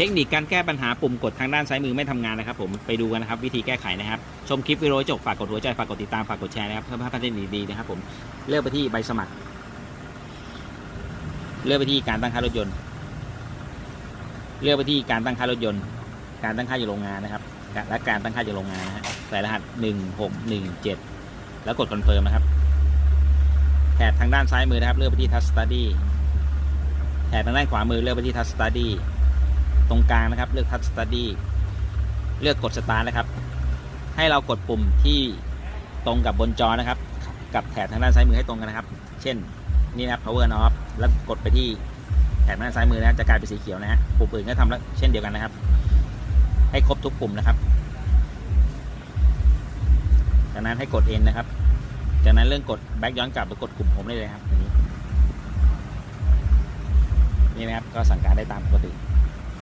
เทคนิคการแก้ปัญหาปุ่มกดทางด้านซ้ายมือไม่ทำงานนะครับผมไปดูกันนะครับวิธีแก้ไขนะครับ ชมคลิปวิดีโอจบฝากกดหัวใจฝากกดติดตามฝากกดแชร์นะครับเพื่อให้พัฒนาดีๆนะครับผมเลือกไปที่ใบสมัคร เลือกไปที่การตั้งค่ารถยนต์ เลือกไปที่การตั้งค่ารถยนต์ การตั้งค่าจากโรงงานนะครับ และการตั้งค่าจากโรงงานนะฮะใส่รหัสหนึ่งหกหนึ่งเจ็ดแล้วกดคอนเฟิร์มนะครับแถบทางด้านซ้ายมือนะครับ เลือกไปที่ Touch Study แถบทางด้านขวามือเลือกไปที่ Touch Study ต ตรงกลางนะครับ เลือก Touch Study เลือกกด Start นะครับ ให้เรากดปุ่มที่ตรงกับบนจอนะครับ กับแถบทางด้านซ้ายมือให้ตรงกันนะครับ เช่นนี่นะครับ power on off แล้วกดไปที่แถบทางด้านซ้ายมือนะจะกลายเป็นสีเขียวนะฮะปุ่มอื่นก็ทำแล้วเช่นเดียวกันนะครับ ให้ครบทุกปุ่มนะครับ จากนั้นให้กด N นะครับ จากนั้นเรื่องกด back ย้อนกลับหรือกดกลุ่มผมได้เลยครับอันนี้นี่นะครับก็สั่งการได้ตามปกติ